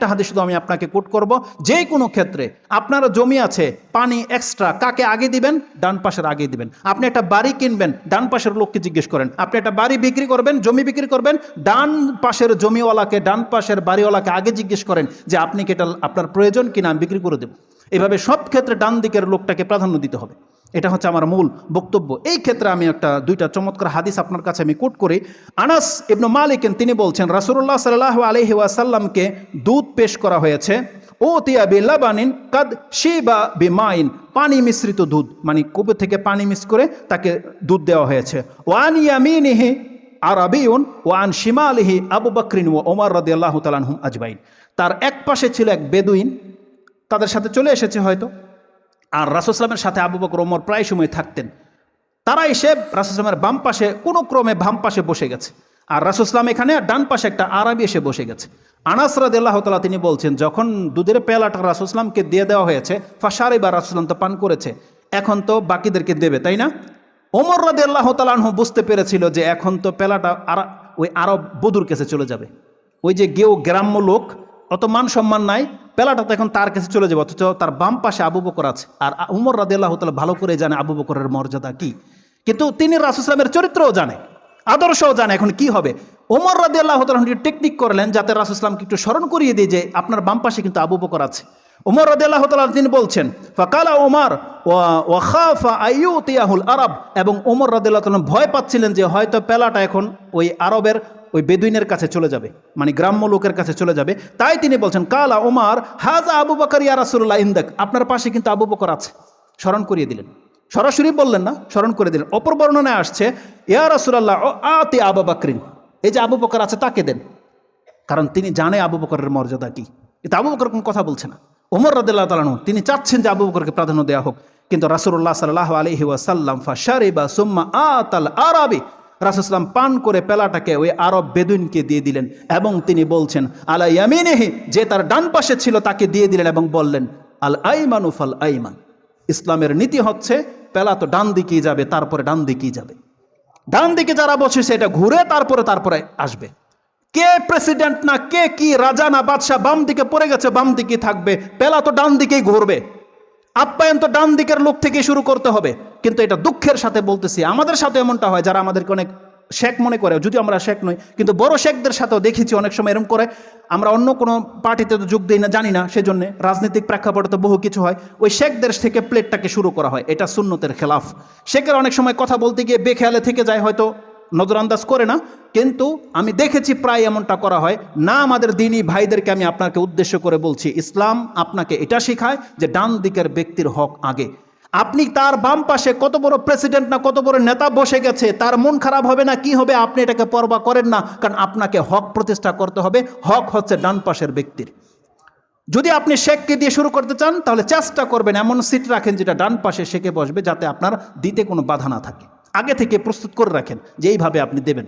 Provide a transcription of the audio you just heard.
একটা হাদিস শুধু আমি আপনাকে কোট করব। যে কোনো ক্ষেত্রে আপনার জমি আছে, পানি এক্সট্রা কাকে আগে দিবেন? ডান পাশের আগে দিবেন। আপনি একটা বাড়ি কিনবেন, ডান পাশের লোককে জিজ্ঞেস করেন। আপনি একটা বাড়ি বিক্রি করবেন, জমি বিক্রি করবেন, ডান পাশের জমিওয়ালাকে, ডান পাশের বাড়িওয়ালাকে আগে জিজ্ঞেস করেন যে আপনি কি এটা আপনার প্রয়োজন কিনা, আমি বিক্রি করে দেবো। এভাবে সব ক্ষেত্রে ডান দিকের লোকটাকে প্রাধান্য দিতে হবে। এটা হচ্ছে আমার মূল বক্তব্য। এই ক্ষেত্রে আমি একটা দুইটা চমৎকার হাদিস আপনার কাছে আমি কোট করি। আনাস ইবনু মালিকেন, তিনি বলছেন রাসুল্লাহ সাল্লাহ আলহি ওয়াসাল্লামকে দুধ পেশ করা হয়েছে ও তিয়া বি লাবানিন কাদ শিবা বি মাইন পানি মিশ্রিত দুধ মানে কুবে থেকে পানি মিস করে তাকে দুধ দেওয়া হয়েছে। ওয়ান ইয়ামিনিহি আরাবিউন, ওয়ান সীমা শিমালিহি আবু বকরিন ও ওমর রদি আল্লাহ তালানহুম আজমাইন তার এক পাশে ছিল এক বেদুইন, তাদের সাথে চলে এসেছে হয়তো। আর রাসুসলামের সাথে আবু বকর ওমর প্রায় সময় থাকতেন। তারা এসে রাসুসলামের বাম পাশে, কোনো ক্রমে বাম পাশে বসে গেছে। আর রাসুসলাম এখানে ডান পাশে একটা আরবি এসে বসে গেছে। আনাস রাদিল্লাহ তালা তিনি বলছেন, যখন দুধের পেলাটা রাসুসলামকে দিয়ে দেওয়া হয়েছে ফাঁসারে বা রাসুসলাম তো পান করেছে। এখন তো বাকিদেরকে দেবে, তাই না? ওমর রাদে আল্লাহ তালাহ বুঝতে পেরেছিল যে এখন তো পেলাটা আর ওই আরব বধুর কাছে চলে যাবে। ওই যে গেও গ্রাম্য লোক, অত মান সম্মান নাই পেলাটা তো এখন তার কাছে চলে যাবে, অথচ তার বাম পাশে আবু বকর আছে। আর উমর রাদে আল্লাহ তালা ভালো করে জানে আবু বকরের মর্যাদা কি। কিন্তু তিনি রাসুসলামের চরিত্রও জানে, আদর্শও জানে এখন কি হবে। ওমর রাদে আল্লাহ তালা টেকনিক করলেন যাতে রাসুসলামকে একটু স্মরণ করিয়ে দিয়ে যে আপনার বাম পাশে কিন্তু আবু বকর আছে। ওমর রাদে আল্লাহ তালা তিনি বলছেন, ফাকালা ওমর আরব। এবং ওমর রাদে আল্লাহ তালা ভয় পাচ্ছিলেন যে হয়তো পেলাটা এখন ওই আরবের ওই বেদুইনের কাছে চলে যাবে মানে গ্রাম্য লোকের কাছে চলে যাবে। তাই তিনি বলছেন, কালা ওমার হাজা আবু বকর ইয়া রাসুল্লাহ ইন্দাক। আপনার পাশে কিন্তু আবু বকর আছে। স্মরণ করিয়ে দিলেন। সরাসরি বললেন না, স্মরণ করে দিলেন। অপর বর্ণনায় আসছে, ইয়া রাসুলাল্লাহ, ও আতে আবু বকরিন। এই যে আবু বকর আছে, তাকে দেন। কারণ তিনি জানে আবু বকরের মর্যাদা কি। কিন্তু আবু বকর কোনো কথা বলছে না। ওমর রাদিল্লাহ তালানু তিনি চাচ্ছেন যে আবু বকরকে প্রাধান্য দেওয়া হোক। কিন্তু রাসুল্লাহ সাল্লাহ আলহি ওয়াসাল্লাম ফাশারিবা সুম্মা আতাল আরাবি। রাসুসলাম পান করে পেলাটাকে ওই আরব বেদুইনকে দিয়ে দিলেন এবং তিনি বলছেন, আলা ইয়ামিনেহি যে তার ডান পাশে ছিল তাকে দিয়ে দিলেন এবং বললেন, আল আইমানুফ আল আইমান ইসলামের নীতি হচ্ছে পেলা তো ডান দিকেই যাবে, তারপরে ডান দিকেই যাবে। ডান দিকে যারা বসেছে সেটা ঘুরে তারপরে তারপরে আসবে। কে প্রেসিডেন্ট না কে কি রাজা না বাদশাহ বাম দিকে পড়ে গেছে, বাম দিকে থাকবে। পেলা তো ডান দিকেই ঘুরবে। আপ্যায়ন তো ডান দিকের লোক থেকে শুরু করতে হবে। কিন্তু এটা দুঃখের সাথে বলতেছি। আমাদের সাথে এমনটা হয় যারা আমাদেরকে অনেক শেখ মনে করে, যদিও আমরা শেখ নই, কিন্তু বড় শেখদের সাথেও দেখেছি অনেক সময় এরকম করে। আমরা অন্য কোনো পার্টিতে তো যোগ দিই না, জানি না, সেজন্য রাজনৈতিক প্রেক্ষাপটে তো বহু কিছু হয়। ওই শেখদের থেকে প্লেটটাকে শুরু করা হয়, এটা সুন্নতের খেলাফ। শেখের অনেক সময় কথা বলতে গিয়ে বেখেয়ালে থেকে যায়, হয়তো নজরআন্দাজ করে না, কিন্তু আমি দেখেছি প্রায় এমনটা করা হয়। না আমাদের দিনই ভাইদেরকে আমি আপনাকে উদ্দেশ্য করে বলছি, ইসলাম আপনাকে এটা শেখায় যে ডান দিকের ব্যক্তির হক আগে। আপনি তার বাম পাশে কত বড় প্রেসিডেন্ট না কত বড় নেতা বসে গেছে, তার মন খারাপ হবে না, কি হবে? আপনি এটাকে পরবা করেন না, কারণ আপনাকে হক প্রতিষ্ঠা করতে হবে। হক হচ্ছে ডান পাশের ব্যক্তির। যদি আপনি শেখকে দিয়ে শুরু করতে চান, তাহলে চেষ্টা করবেন, এমন সিট রাখেন যেটা ডান পাশে শেখে বসবে, যাতে আপনার দিতে কোনো বাধা না থাকে। আগে থেকে প্রস্তুত করে রাখেন যে এইভাবে আপনি দেবেন।